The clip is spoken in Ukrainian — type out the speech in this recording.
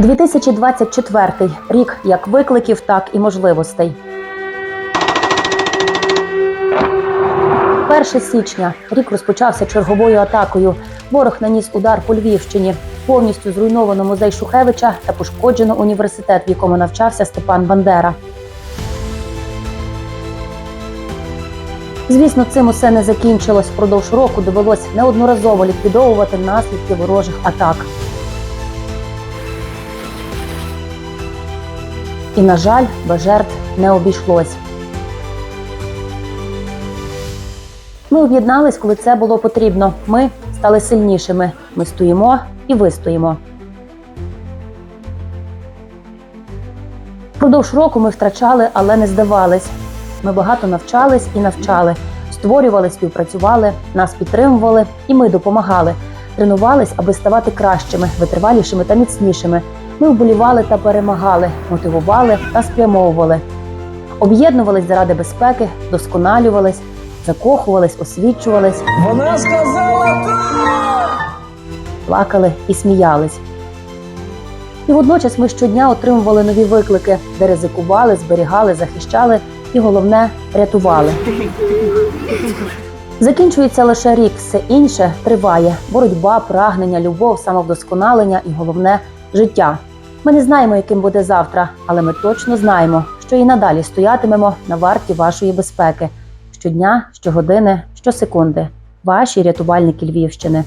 2024 рік як викликів, так і можливостей. 1 січня рік розпочався черговою атакою. Ворог наніс удар по Львівщині. Повністю зруйновано музей Шухевича та пошкоджено університет, в якому навчався Степан Бандера. Звісно, цим усе не закінчилось. Впродовж року довелось неодноразово ліквідовувати наслідки ворожих атак. І, на жаль, без жертв не обійшлось. Ми об'єднались, коли це було потрібно. Ми стали сильнішими. Ми стоїмо і вистоїмо. Впродовж року ми втрачали, але не здавались. Ми багато навчались і навчали, створювали, співпрацювали, нас підтримували, і ми допомагали. Тренувались, аби ставати кращими, витривалішими та міцнішими. Ми вболівали та перемагали, мотивували та спрямовували. Об'єднувались заради безпеки, досконалювались, закохувались, освічувались, Вона сказала так! плакали і сміялись. І водночас ми щодня отримували нові виклики, де ризикували, зберігали, захищали і головне рятували. Закінчується лише рік, все інше триває: боротьба, прагнення, любов, самовдосконалення і головне життя. Ми не знаємо, яким буде завтра, але ми точно знаємо, що і надалі стоятимемо на варті вашої безпеки щодня, щогодини, щосекунди. Ваші рятувальники Львівщини.